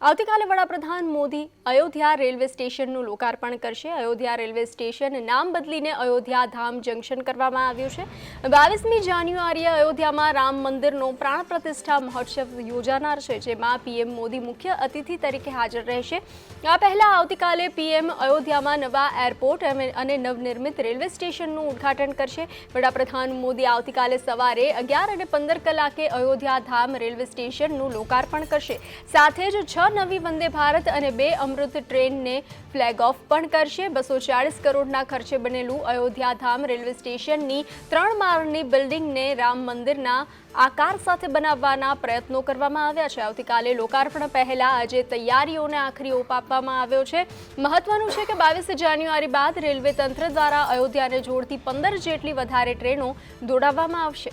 આવતીકાલે વડાપ્રધાન મોદી અયોધ્યા રેલવે સ્ટેશનનું લોકાર્પણ કરશે. અયોધ્યા રેલવે સ્ટેશન નામ બદલીને અયોધ્યા ધામ જંકશન કરવામાં આવ્યું છે. બાવીસમી જાન્યુઆરીએ અયોધ્યામાં રામ મંદિરનો પ્રાણ પ્રતિષ્ઠા મહોત્સવ યોજાનાર છે, જેમાં પીએમ મોદી મુખ્ય અતિથિ તરીકે હાજર રહેશે. આ પહેલાં આવતીકાલે પીએમ અયોધ્યામાં નવા એરપોર્ટ અને નવનિર્મિત રેલવે સ્ટેશનનું ઉદ્ઘાટન કરશે. વડાપ્રધાન મોદી આવતીકાલે સવારે અગિયાર અને પંદર કલાકે અયોધ્યા ધામ રેલવે સ્ટેશનનું લોકાર્પણ કરશે. સાથે જ છ નવી વંદે ભારત અને બે અમૃત ટ્રેનને ફ્લેગ ઓફ પણ કરશે. બસો ચાળીસ કરોડના ખર્ચે બનેલું અયોધ્યા ધામ રેલવે સ્ટેશનની ત્રણ માળની બિલ્ડિંગને રામ મંદિરના આકાર સાથે બનાવવાના પ્રયત્નો કરવામાં આવ્યા છે. આવતીકાલે લોકાર્પણ પહેલા આજે તૈયારીઓને આખરી ઓપ આપવામાં આવ્યો છે. મહત્વનું છે કે બાવીસ જાન્યુઆરી બાદ રેલવે તંત્ર દ્વારા અયોધ્યાને જોડતી પંદર જેટલી વધારે ટ્રેનો દોડાવવામાં આવશે.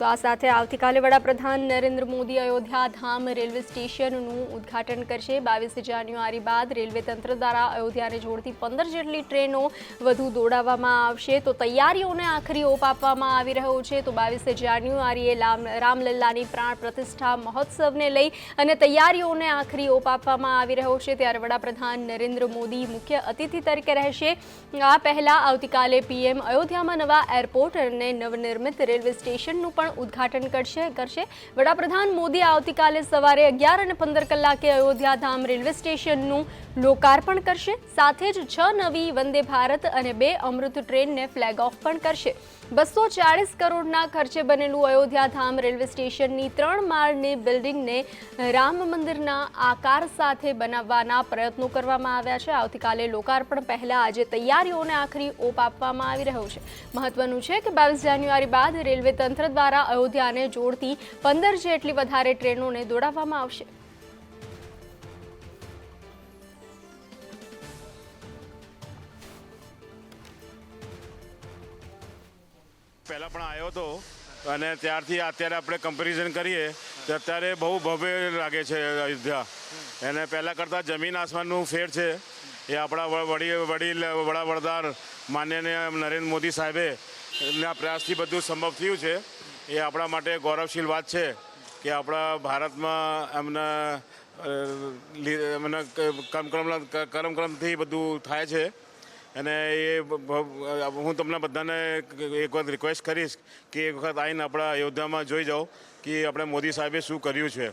તો આ સાથે આવતીકાલે વડાપ્રધાન નરેન્દ્ર મોદી અયોધ્યા ધામ રેલવે સ્ટેશનનું ઉદ્ઘાટન કરશે. બાવીસ જાન્યુઆરી બાદ રેલવે તંત્ર દ્વારા અયોધ્યાને જોડતી પંદર જેટલી ટ્રેનો વધુ દોડાવવામાં આવશે. તો તૈયારીઓને આખરી ઓપ આપવામાં આવી રહ્યો છે. તો બાવીસ જાન્યુઆરીએ રામલલ્લાની પ્રાણ પ્રતિષ્ઠા મહોત્સવને લઈ અને તૈયારીઓને આખરી ઓપ આપવામાં આવી રહ્યો છે. ત્યારે વડાપ્રધાન નરેન્દ્ર મોદી મુખ્ય અતિથિ તરીકે રહેશે. આ પહેલાં આવતીકાલે પીએમ અયોધ્યામાં નવા એરપોર્ટ અને નવનિર્મિત રેલવે સ્ટેશનનું પણ ઉદ્ઘાટન કરશે કરશે. વડાપ્રધાન મોદી આવતીકાલે સવારે અગિયાર અને પંદર કલાકે અયોધ્યા ધામ રેલવે સ્ટેશનનું લોકાર્પણ કરશે, સાથે જ છ નવી વંદે ભારત અને બે અમૃત ટ્રેનને ફ્લેગ ઓફ પણ કરશે. બસો ચાળીસ કરોડના ખર્ચે બનેલું અયોધ્યા ધામ રેલવે સ્ટેશનની ત્રણ માળની બિલ્ડિંગને રામ મંદિરના આકાર સાથે બનાવવાના પ્રયત્નો કરવામાં આવ્યા છે. આવતીકાલે લોકાર્પણ પહેલાં આજે તૈયારીઓને આખરી ઓપ આપવામાં આવી રહ્યો છે. મહત્વનું છે કે બાવીસ જાન્યુઆરી બાદ રેલવે તંત્ર દ્વારા અયોધ્યાને જોડતી પંદર જેટલી વધારે ટ્રેનોને દોડાવવામાં આવશે. પહેલાં પણ આવ્યો હતો. અને ત્યારથી અત્યારે આપણે કમ્પેરિઝન કરીએ, તો અત્યારે બહુ ભવ્ય લાગે છે અયોધ્યા. એને પહેલાં કરતાં જમીન આસમાનનું ફેર છે. એ આપણા વડી વડીલ વડાવડાદાર માનનીય નરેન્દ્ર મોદી સાહેબે ના પ્રયાસથી બધું સંભવ થયું છે. એ આપણા માટે ગૌરવશીલ વાત છે કે આપણા ભારતમાં એમને એમને કર્મક્રમ, કર્મક્રમથી બધું થાય છે. અને એ હું તમને બધાને એક વખત રિક્વેસ્ટ કરીશ કે એક વખત આવીને આપણા અયોધ્યામાં જોઈ જાઓ કે આપણે મોદી સાહેબે શું કર્યું છે.